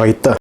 書いた。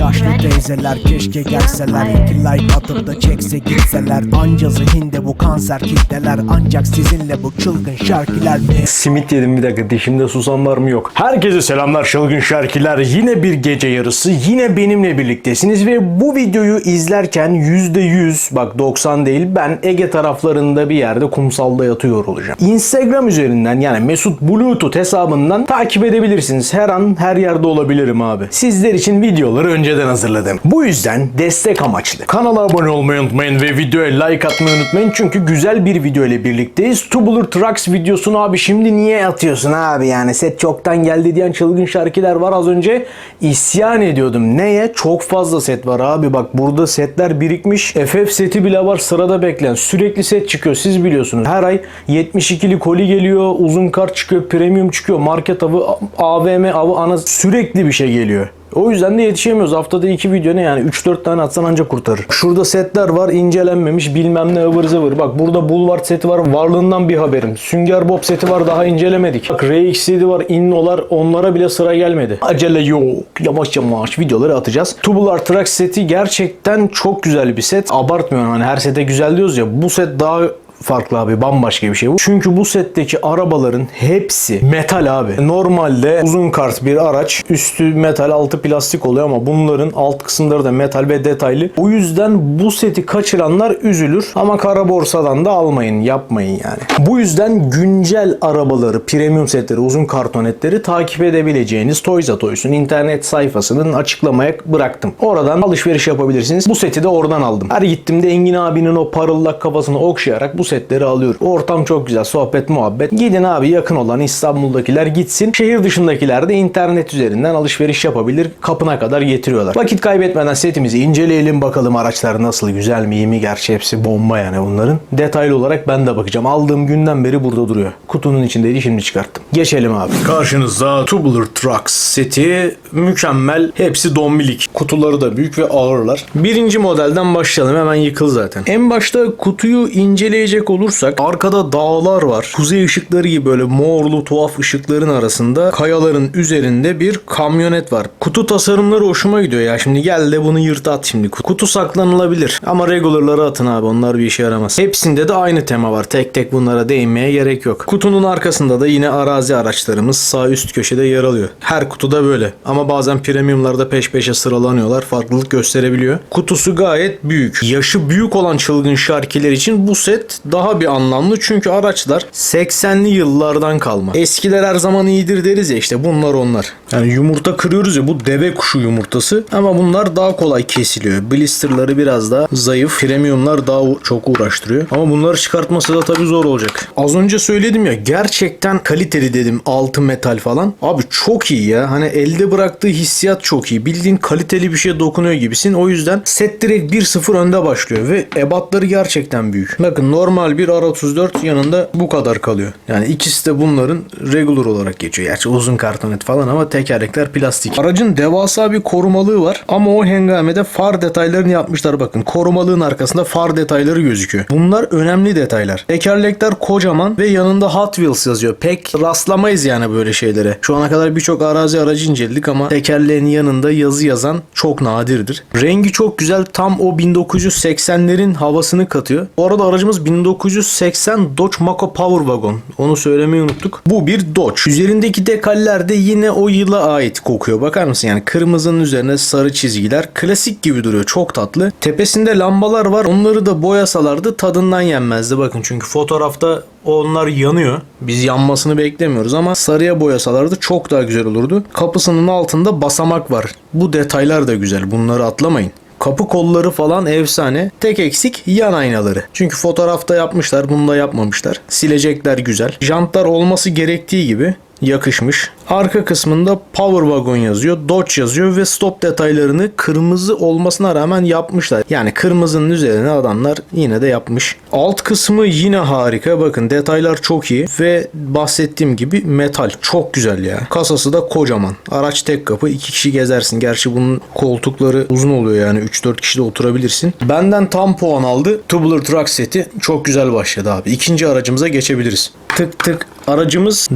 Yaşlı teyzeler keşke gelseler İki like atıp da çekse gitseler Anca zihinde bu kanser kitleler Ancak sizinle bu çılgın şarkılar ne? Simit yedim bir dakika dişimde susam var mı yok. Herkese selamlar çılgın şarkiler. Yine bir gece yarısı yine benimle birliktesiniz ve bu videoyu izlerken %100 bak 90 değil ben Ege taraflarında bir yerde kumsalda yatıyor olacağım. Instagram üzerinden yani Mesut Bluetooth hesabından takip edebilirsiniz. Her an her yerde olabilirim abi. Sizler için videoları önceden hazırladım. Bu yüzden destek amaçlı. Kanala abone olmayı unutmayın ve videoya like atmayı unutmayın. Çünkü güzel bir video ile birlikteyiz. Tubular Trucks videosunu abi şimdi niye atıyorsun abi yani set çoktan geldi diyen çılgın şarkılar var az önce isyan ediyordum. Neye? Çok fazla set var abi bak burada setler birikmiş. FF seti bile var sırada bekleyen. Sürekli set çıkıyor siz biliyorsunuz. Her ay 72'li koli geliyor, uzun kart çıkıyor, premium çıkıyor, market avı, AVM avı ana sürekli bir şey geliyor. O yüzden de yetişemiyoruz. Haftada iki video ne yani 3-4 tane atsan ancak kurtarır. Şurada setler var incelenmemiş bilmem ne ıvır zıvır. Bak burada Boulevard seti var varlığından bir haberim. Sünger Bob seti var daha incelemedik. Bak RX7 var Inno'lar onlara bile sıra gelmedi. Acele yok. Yavaş yavaş videoları atacağız. Tubular Truck seti gerçekten çok güzel bir set. Abartmıyorum hani her sete güzel diyoruz ya. Bu set daha farklı abi bambaşka bir şey bu. Çünkü bu setteki arabaların hepsi metal abi. Normalde uzun kart bir araç üstü metal altı plastik oluyor ama bunların alt kısımları da metal ve detaylı. O yüzden bu seti kaçıranlar üzülür ama kara borsadan da almayın yapmayın yani. Bu yüzden güncel arabaları premium setleri uzun kartonetleri takip edebileceğiniz Toys R Us'un internet sayfasının açıklamaya bıraktım. Oradan alışveriş yapabilirsiniz. Bu seti de oradan aldım. Her gittiğimde Engin abinin o parıllak kafasını okşayarak bu setleri alıyorum. Ortam çok güzel. Sohbet, muhabbet. Gidin abi yakın olan İstanbul'dakiler gitsin. Şehir dışındakiler de internet üzerinden alışveriş yapabilir. Kapına kadar getiriyorlar. Vakit kaybetmeden setimizi inceleyelim bakalım araçlar nasıl, güzel mi, iyi mi? Gerçi hepsi bomba yani bunların. Detaylı olarak ben de bakacağım. Aldığım günden beri burada duruyor. Kutunun içindeydi şimdi çıkarttım. Geçelim abi. Karşınızda Tubular Trucks seti mükemmel. Hepsi dombilik. Kutuları da büyük ve ağırlar. Birinci modelden başlayalım. Hemen yıkıl zaten. En başta kutuyu inceleyecek olursak arkada dağlar var. Kuzey ışıkları gibi böyle morlu tuhaf ışıkların arasında kayaların üzerinde bir kamyonet var. Kutu tasarımları hoşuma gidiyor ya. Şimdi gel de bunu yırt at şimdi. Kutu saklanılabilir. Ama regularları atın abi. Onlar bir işe yaramaz. Hepsinde de aynı tema var. Tek tek bunlara değinmeye gerek yok. Kutunun arkasında da yine arazi araçlarımız sağ üst köşede yer alıyor. Her kutuda böyle. Ama bazen premiumlarda peş peşe sıralanıyorlar. Farklılık gösterebiliyor. Kutusu gayet büyük. Yaşı büyük olan çılgın şarkiler için bu set daha bir anlamlı. Çünkü araçlar 80'li yıllardan kalma. Eskiler her zaman iyidir deriz ya işte bunlar onlar. Yani yumurta kırıyoruz ya bu deve kuşu yumurtası. Ama bunlar daha kolay kesiliyor. Blisterları biraz daha zayıf. Premiumlar daha çok uğraştırıyor. Ama bunları çıkartması da tabii zor olacak. Az önce söyledim ya gerçekten kaliteli dedim altı metal falan. Abi çok iyi ya. Hani elde bıraktığı hissiyat çok iyi. Bildiğin kaliteli bir şeye dokunuyor gibisin. O yüzden set direkt 1-0 önde başlıyor ve ebatları gerçekten büyük. Bakın normal bir R34 yanında bu kadar kalıyor. Yani ikisi de bunların regular olarak geçiyor. Gerçi uzun kartonet falan ama tekerlekler plastik. Aracın devasa bir korumalığı var ama o hengamede far detaylarını yapmışlar bakın. Korumalığın arkasında far detayları gözüküyor. Bunlar önemli detaylar. Tekerlekler kocaman ve yanında Hot Wheels yazıyor. Pek rastlamayız yani böyle şeylere. Şu ana kadar birçok arazi aracı inceledik ama tekerleğin yanında yazı yazan çok nadirdir. Rengi çok güzel. Tam o 1980'lerin havasını katıyor. Bu arada aracımız 1980 Dodge Mako Power Wagon. Onu söylemeyi unuttuk. Bu bir Dodge. Üzerindeki dekaller de yine o yıla ait kokuyor. Bakar mısın yani kırmızının üzerine sarı çizgiler. Klasik gibi duruyor. Çok tatlı. Tepesinde lambalar var. Onları da boyasalardı tadından yenmezdi. Bakın çünkü fotoğrafta onlar yanıyor. Biz yanmasını beklemiyoruz ama sarıya boyasalardı çok daha güzel olurdu. Kapısının altında basamak var. Bu detaylar da güzel. Bunları atlamayın. Kapı kolları falan efsane. Tek eksik yan aynaları. Çünkü fotoğrafta yapmışlar, bunda yapmamışlar. Silecekler güzel. Jantlar olması gerektiği gibi yakışmış. Arka kısmında Power Wagon yazıyor, Dodge yazıyor ve stop detaylarını kırmızı olmasına rağmen yapmışlar. Yani kırmızının üzerine adamlar yine de yapmış. Alt kısmı yine harika. Bakın detaylar çok iyi ve bahsettiğim gibi metal. Çok güzel ya. Kasası da kocaman. Araç tek kapı. iki kişi gezersin. Gerçi bunun koltukları uzun oluyor yani. 3-4 kişi de oturabilirsin. Benden tam puan aldı. Tubular Truck seti çok güzel başladı abi. İkinci aracımıza geçebiliriz. Tık tık Aracımız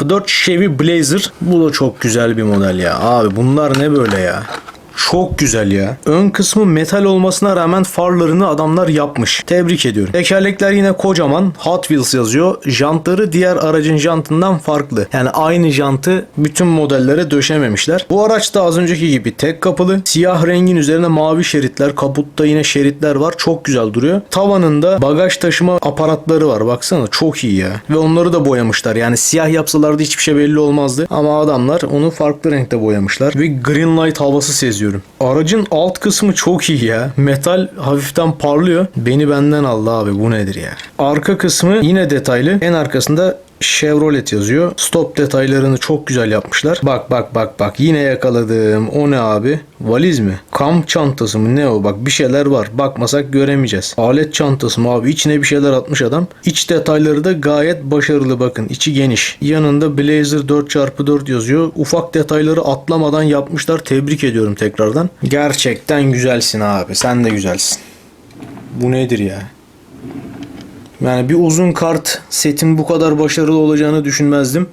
4x4 Chevy Blazer. Bu da çok güzel bir model ya. Abi bunlar ne böyle ya? Çok güzel ya. Ön kısmı metal olmasına rağmen farlarını adamlar yapmış. Tebrik ediyorum. Tekerlekler yine kocaman. Hot Wheels yazıyor. Jantları diğer aracın jantından farklı. Yani aynı jantı bütün modellere döşememişler. Bu araç da az önceki gibi tek kapılı. Siyah rengin üzerine mavi şeritler. Kaputta yine şeritler var. Çok güzel duruyor. Tavanında bagaj taşıma aparatları var. Baksana çok iyi ya. Ve onları da boyamışlar. Yani siyah yapsalardı hiçbir şey belli olmazdı. Ama adamlar onu farklı renkte boyamışlar. Ve green light havası seziyorum. Aracın alt kısmı çok iyi ya. Metal hafiften parlıyor. Beni benden aldı abi. Bu nedir ya? Arka kısmı yine detaylı. En arkasında Chevrolet yazıyor. Stop detaylarını çok güzel yapmışlar. Bak bak bak bak yine yakaladım. O ne abi? Valiz mi? Kamp çantası mı? Ne o? Bak bir şeyler var. Bakmasak göremeyeceğiz. Alet çantası mı abi? İçine bir şeyler atmış adam. İç detayları da gayet başarılı bakın. İçi geniş. Yanında Blazer 4x4 yazıyor. Ufak detayları atlamadan yapmışlar. Tebrik ediyorum tekrardan. Gerçekten güzelsin abi. Sen de güzelsin. Bu nedir ya? Yani bir uzun kart setin bu kadar başarılı olacağını düşünmezdim.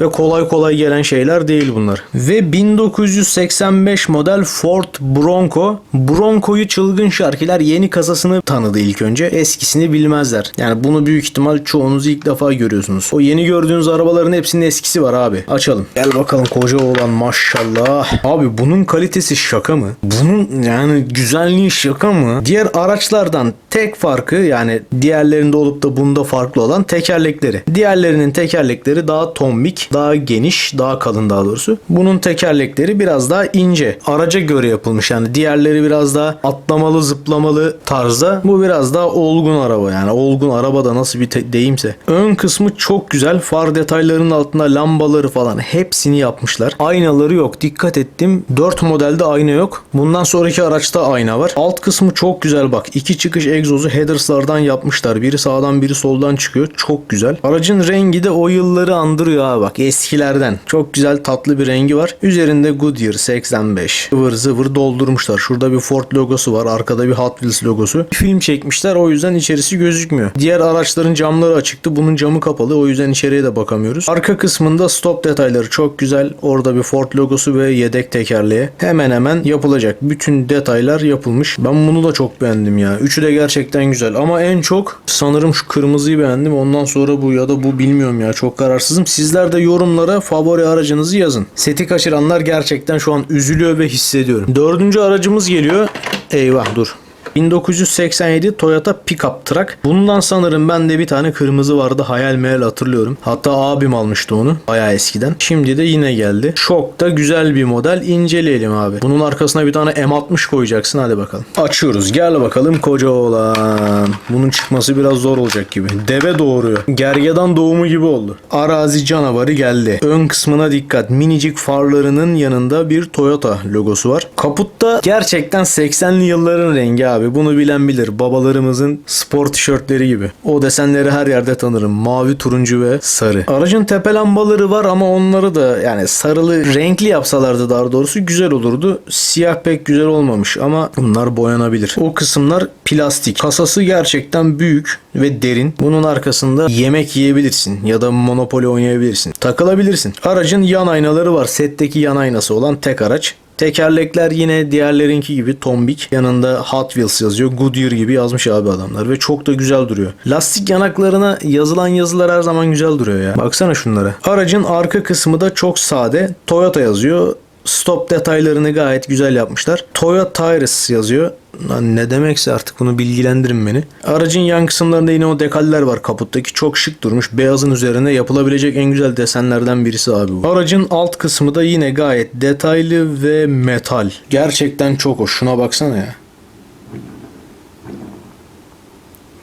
Ve kolay kolay gelen şeyler değil bunlar. Ve 1985 model Ford Bronco. Bronco'yu çılgın şarkiler yeni kasasını tanıdı ilk önce. Eskisini bilmezler. Yani bunu büyük ihtimal çoğunuz ilk defa görüyorsunuz. O yeni gördüğünüz arabaların hepsinin eskisi var abi. Açalım. Gel bakalım koca oğlan maşallah. Abi bunun kalitesi şaka mı? Bunun yani güzelliği şaka mı? Diğer araçlardan tek farkı yani diğerlerinde olup da bunda farklı olan tekerlekleri. Diğerlerinin tekerlekleri daha tombik, daha geniş, daha kalın daha doğrusu. Bunun tekerlekleri biraz daha ince. Araca göre yapılmış yani. Diğerleri biraz daha atlamalı, zıplamalı tarzda. Bu biraz daha olgun araba yani. Olgun araba da nasıl bir deyimse. Ön kısmı çok güzel. Far detaylarının altında lambaları falan hepsini yapmışlar. Aynaları yok. Dikkat ettim. 4 modelde ayna yok. Bundan sonraki araçta ayna var. Alt kısmı çok güzel bak. İki çıkış egzozu headerslardan yapmışlar. Biri sağdan biri soldan çıkıyor. Çok güzel. Aracın rengi de o yılları andırıyor ha bak eskilerden. Çok güzel tatlı bir rengi var. Üzerinde Goodyear 85. Zıvır zıvır doldurmuşlar. Şurada bir Ford logosu var. Arkada bir Hot Wheels logosu. Film çekmişler o yüzden içerisi gözükmüyor. Diğer araçların camları açıktı. Bunun camı kapalı. O yüzden içeriye de bakamıyoruz. Arka kısmında stop detayları çok güzel. Orada bir Ford logosu ve yedek tekerleği. Hemen hemen yapılacak. Bütün detaylar yapılmış. Ben bunu da çok beğendim ya. Üçü de gerçekten güzel. Ama en çok sanırım şu kırmızıyı beğendim. Ondan sonra bu ya da bu bilmiyorum ya. Çok kararsızım. Sizler de yorumlara favori aracınızı yazın. Seti kaçıranlar gerçekten şu an üzülüyor ve hissediyorum. Dördüncü aracımız geliyor. Eyvah dur. 1987 Toyota Pickup Truck. Bundan sanırım bende bir tane kırmızı vardı. Hayal meyal hatırlıyorum. Hatta abim almıştı onu. Bayağı eskiden. Şimdi de yine geldi. Çok da güzel bir model. İnceleyelim abi. Bunun arkasına bir tane M60 koyacaksın. Hadi bakalım. Açıyoruz. Gel bakalım koca oğlan. Bunun çıkması biraz zor olacak gibi. Deve doğuruyor. Gergedan doğumu gibi oldu. Arazi canavarı geldi. Ön kısmına dikkat. Minicik farlarının yanında bir Toyota logosu var. Kaputta gerçekten 80'li yılların rengi abi. Bunu bilen bilir. Babalarımızın spor tişörtleri gibi. O desenleri her yerde tanırım. Mavi, turuncu ve sarı. Aracın tepe lambaları var ama onları da yani sarılı renkli yapsalardı daha doğrusu güzel olurdu. Siyah pek güzel olmamış ama bunlar boyanabilir. O kısımlar plastik. Kasası gerçekten büyük ve derin. Bunun arkasında yemek yiyebilirsin ya da Monopoly oynayabilirsin. Takılabilirsin. Aracın yan aynaları var. Setteki yan aynası olan tek araç. Tekerlekler yine diğerlerinki gibi tombik. Yanında Hot Wheels yazıyor. Goodyear gibi yazmış abi adamlar ve çok da güzel duruyor. Lastik yanaklarına yazılan yazılar her zaman güzel duruyor ya. Baksana şunlara. Aracın arka kısmı da çok sade. Toyota yazıyor. Stop detaylarını gayet güzel yapmışlar. Toyota Tires yazıyor. Lan ne demekse artık bunu bilgilendirin beni. Aracın yan kısımlarında yine o dekaller var kaputtaki. Çok şık durmuş. Beyazın üzerine yapılabilecek en güzel desenlerden birisi abi bu. Aracın alt kısmı da yine gayet detaylı ve metal. Gerçekten çok hoş. Şuna baksana ya.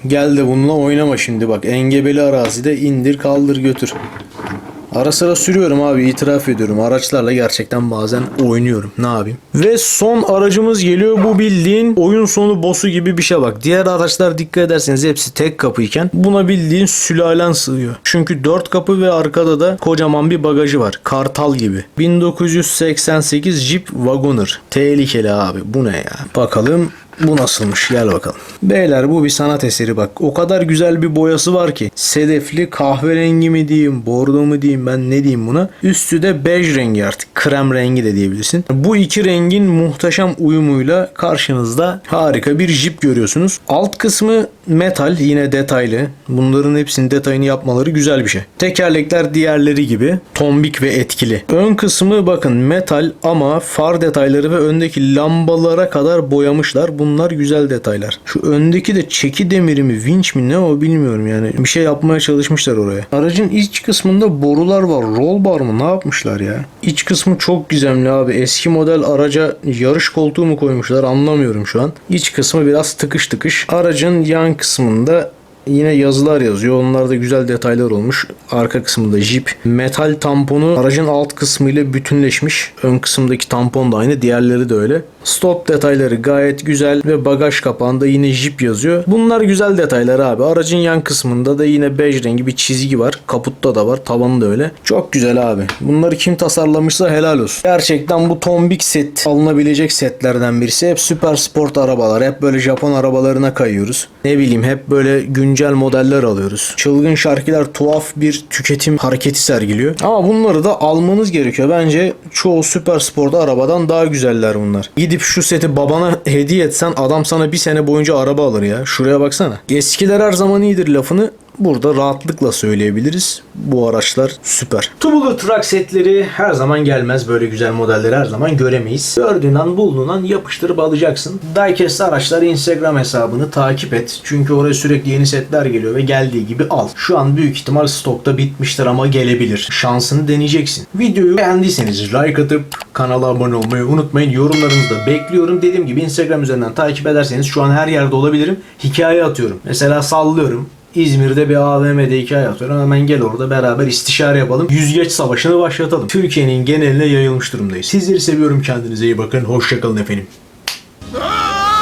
Gel de bununla oynama şimdi bak. Engebeli arazide indir kaldır götür. Ara sıra sürüyorum abi itiraf ediyorum. Araçlarla gerçekten bazen oynuyorum. Ne yapayım? Ve son aracımız geliyor. Bu bildiğin oyun sonu boss'u gibi bir şey bak. Diğer araçlar dikkat ederseniz hepsi tek kapıyken buna bildiğin sülalen sığıyor. Çünkü dört kapı ve arkada da kocaman bir bagajı var. Kartal gibi. 1988 Jeep Wagoner. Tehlikeli abi. Bu ne ya? Bakalım Bu nasılmış? Gel bakalım. Beyler bu bir sanat eseri bak. O kadar güzel bir boyası var ki. Sedefli kahverengi mi diyeyim, bordo mu diyeyim ben ne diyeyim buna. Üstü de bej rengi artık. Krem rengi de diyebilirsin. Bu iki rengin muhteşem uyumuyla karşınızda harika bir jip görüyorsunuz. Alt kısmı metal yine detaylı. Bunların hepsinin detayını yapmaları güzel bir şey. Tekerlekler diğerleri gibi tombik ve etkili. Ön kısmı bakın metal ama far detayları ve öndeki lambalara kadar boyamışlar. Bunlar güzel detaylar. Şu öndeki de çeki demiri mi vinç mi ne o bilmiyorum yani. Bir şey yapmaya çalışmışlar oraya. Aracın iç kısmında borular var. Roll bar mı ne yapmışlar ya? İç kısmı çok gizemli abi. Eski model araca yarış koltuğu mu koymuşlar anlamıyorum şu an. İç kısmı biraz tıkış tıkış. Aracın yan kısmında Yine yazılar yazıyor. Onlarda güzel detaylar olmuş. Arka kısmında jip. Metal tamponu aracın alt kısmıyla bütünleşmiş. Ön kısımdaki tampon da aynı. Diğerleri de öyle. Stop detayları gayet güzel ve bagaj kapağında yine jip yazıyor. Bunlar güzel detaylar abi. Aracın yan kısmında da yine bej rengi bir çizgi var. Kaputta da var. Tavanı da öyle. Çok güzel abi. Bunları kim tasarlamışsa helal olsun. Gerçekten bu tombik set alınabilecek setlerden birisi. Hep süper sport arabalar. Hep böyle Japon arabalarına kayıyoruz. Ne bileyim hep böyle güncel modeller alıyoruz. Çılgın şarkılar tuhaf bir tüketim hareketi sergiliyor. Ama bunları da almanız gerekiyor. Bence çoğu süper sport arabadan daha güzeller bunlar. Gidip şu seti babana hediye etsen adam sana bir sene boyunca araba alır ya. Şuraya baksana. Eskiler her zaman iyidir lafını burada rahatlıkla söyleyebiliriz. Bu araçlar süper. Tubular truck setleri her zaman gelmez. Böyle güzel modelleri her zaman göremeyiz. Gördüğün an bulduğun an yapıştırıp alacaksın. Diecast araçlar Instagram hesabını takip et. Çünkü oraya sürekli yeni setler geliyor ve geldiği gibi al. Şu an büyük ihtimal stokta bitmiştir ama gelebilir. Şansını deneyeceksin. Videoyu beğendiyseniz like atıp kanala abone olmayı unutmayın. Yorumlarınızı da bekliyorum. Dediğim gibi Instagram üzerinden takip ederseniz şu an her yerde olabilirim. Hikaye atıyorum. Mesela sallıyorum. İzmir'de bir AVM'de hikaye atıyorum. Hemen gel orada beraber istişare yapalım. Yüzgeç savaşını başlatalım. Türkiye'nin geneline yayılmış durumdayız. Sizleri seviyorum. Kendinize iyi bakın. Hoşçakalın efendim.